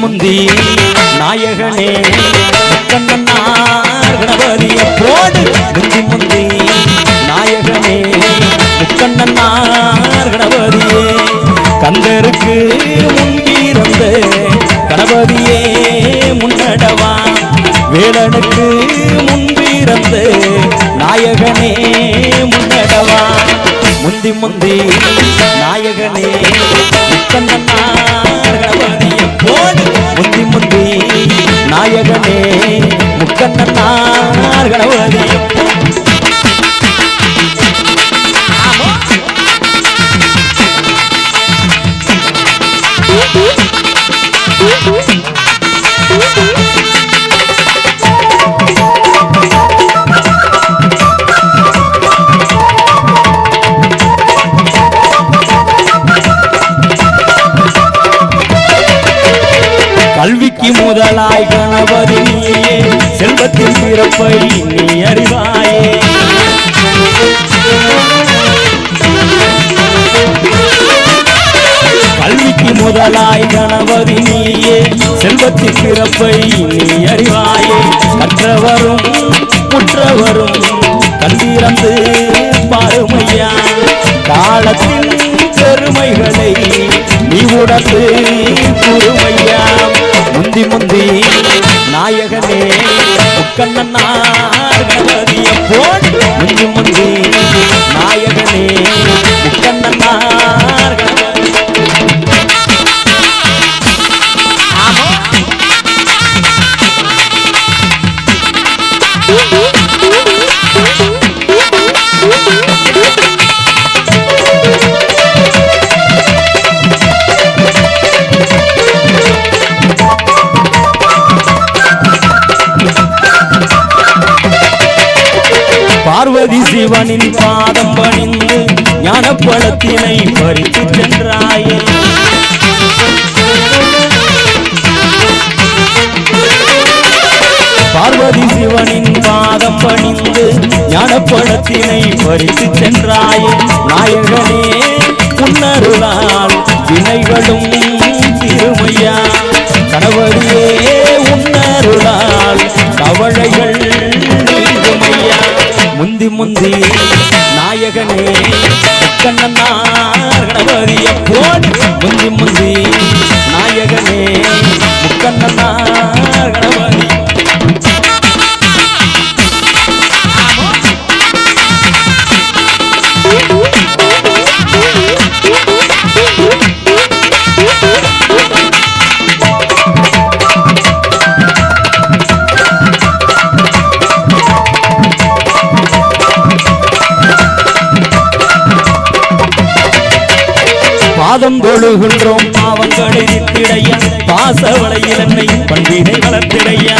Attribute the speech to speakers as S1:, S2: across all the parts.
S1: முந்தி நாயகனே முக்கண்ணனார் கணபதிய போடு. முந்தி நாயகனே முக்கண்ணனார் கணபதிய போடு முந்தி முந்தி நாயகனே முக்கண்ணனாரவனிய Thank you. கல்விக்கு முதலாய் கணபதி நீயே செல்வத்தின் பிறப்பை நீ அறிவாயே. கல்விக்கு முதலாய் கணபதி நீயே செல்வத்தின் பிறப்பை நீ அறிவாயே. கற்றவரும் முற்றவரும் கண்டிறந்து பாருமையா காலத்தின் பெருமைகளை நீ உணர்ந்து கூறுமையா முந்தி முந்தி நாயகனே முக்கண்ணனார் கணபதிய போல் முந்தி முந்தி நாயகனே முக்கண்ணனார் கணபதி. பார்வதி சிவனின் பாதம் பணிந்து ஞானப்பழத்தினை பறித்து சென்றாயே. பார்வதி சிவனின் பாதம் பணிந்து ஞானப்பழத்தினை பறித்து சென்றாயே. நாயகனே உன்னருளால் முந்தி நாயகனே கண்ணன்னா கணபதிய போடு முந்தி பாதம் தொழுகின்றோம். பாவங்களை திடைய பாசவளையில் என்னை பண்பினை வளர்த்திடைய.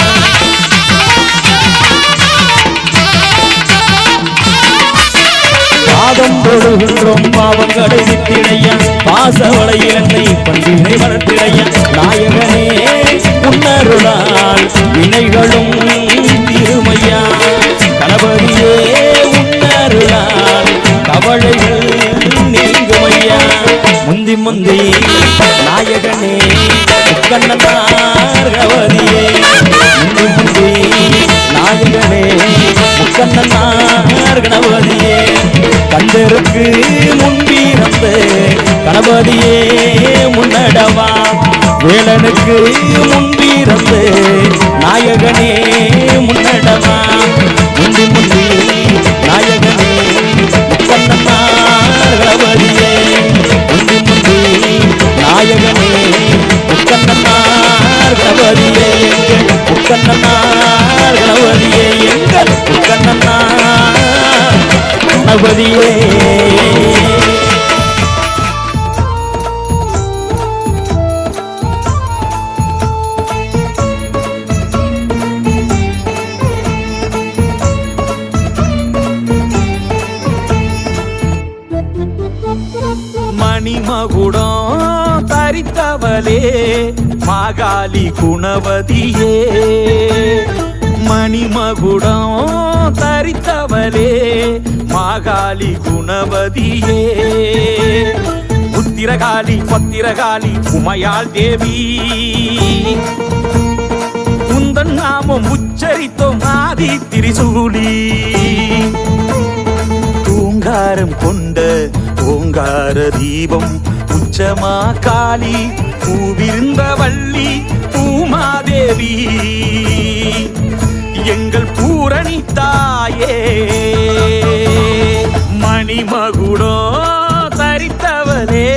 S1: பாதம் தொழுகின்றோம். பாவங்களை திடைய பாசவளையில் என்னை பண்பினை வளர்த்திடைய. நாயகனே வேலனுக்கு முன்பிறந்த நாயகனே முன்னடமா. முந்தி முந்தி நாயகனே முக்கண்ணனார் கணபதியே முந்தி முந்தி நாயகனே முக்கண்ணனார் கணபதியே எங்கள் முக்கண்ணனார் கணபதியே. எங்கள் முக்கண்ணனார் கணபதியே
S2: மணிமகுடம் தரித்தவளே மாகாளி குணவதியே. மணிமகுடம் தரித்தவளே மாகாளி குணவதியே. புத்திரகாளி பத்திரகாளி உமையாள் தேவி. உந்தன் நாமம் உச்சரித்தோம் ஆதி திரிசூலி. தூங்காரம் கொண்ட ஓங்கார தீபம் உச்சமா காளி பூவிருந்த வள்ளி பூமாதேவி. எங்கள் பூரணி தாயே மணிமகுடோ தரித்தவளே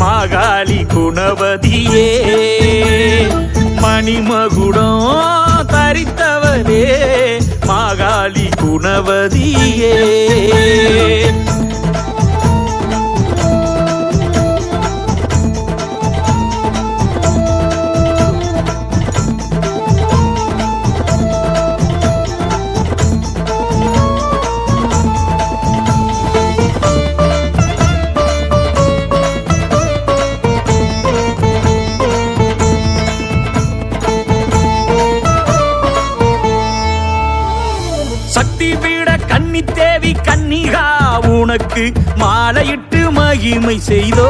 S2: மாகாளி குணவதியே. மணிமகுடோ தரித்தவளே மாகாளி குணவதியே. சக்தி பீட கன்னி தேவி கன்னிகா உனக்கு மாலையிட்டு மகிமை செய்தோ.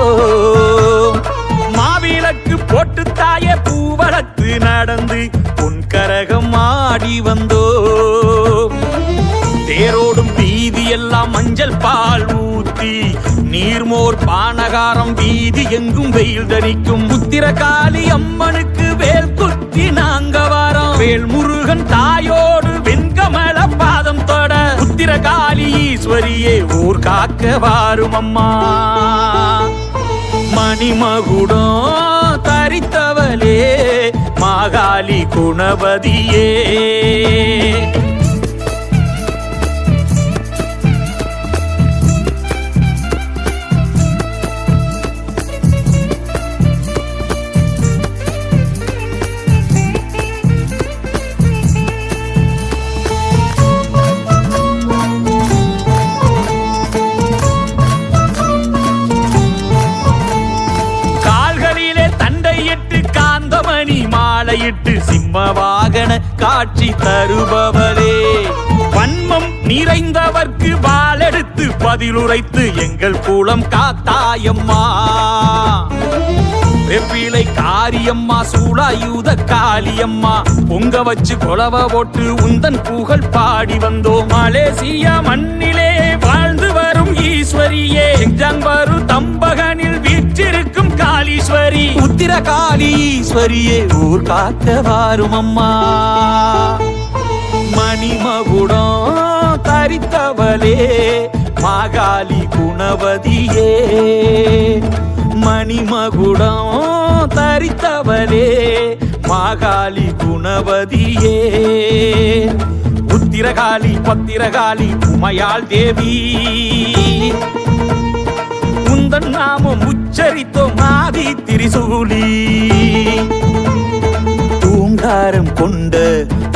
S2: மாவிளக்கு போட்டு தாய பூவளத்து நடந்து பொன் கரகம் ஆடி வந்தோ. தேரோடும் வீதி எல்லாம் மஞ்சள் பால் ஊத்தி நீர்மோர் பானகாரம் வீதி எங்கும் வெயில் தரிக்கும் உத்திரகாளி அம்மனுக்கு வேல் குத்தி நாங்க வாரம். வேல் முருகன் தாயோ தொட உத்திரகாளி ஈஸ்வரியே ஊர் காக்க வாரும் அம்மா மணிமகுடம் தரித்தவளே மாகாளி குணபதியே. தலையிட்டு சிம்ம வாகன காட்சி தருபவரே. வன்மம் நிறைந்தவர்க்கு வாளெடுத்து பதிலுரைத்து எங்கள் குளம் காத்தாயம்மா. வெப்பிலை காரியம்மா சூளாயுத காளியம்மா. பொங்க வச்சு கொலவ போட்டு உந்தன் புகழ் பாடி வந்தோம். மலேசியா மண்ணிலே வாழ்ந்து வரும் ஈஸ்வரியே. எங்காங்காரு தம்பகனில் வீற்றிருக்கும் காளீஸ்வரி. உத்திர காளீஸ்வரியே ஊர் காக்க வாரும் அம்மா மணிமகுடம் தரித்தவளே மாகாளி குணவதியே. மணிமகுடம் தரித்தவளே மாகாளி குணவதியே. உத்திரகாளி பத்திரகாளி உமையாள் தேவி. உந்தன் நாமம் உச்சரித்தோம் ஆதி திரிசூலி. தூங்காரம் கொண்ட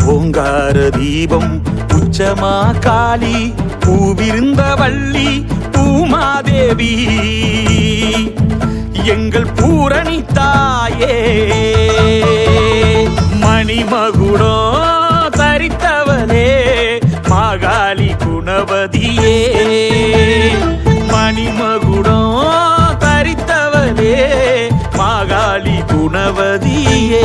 S2: ஓங்கார தீபம் உச்சமா காளி பூவிருந்த வள்ளி பூமாதேவி. எங்கள் பூரணி தாயே மணிமகுடம் குணவதியே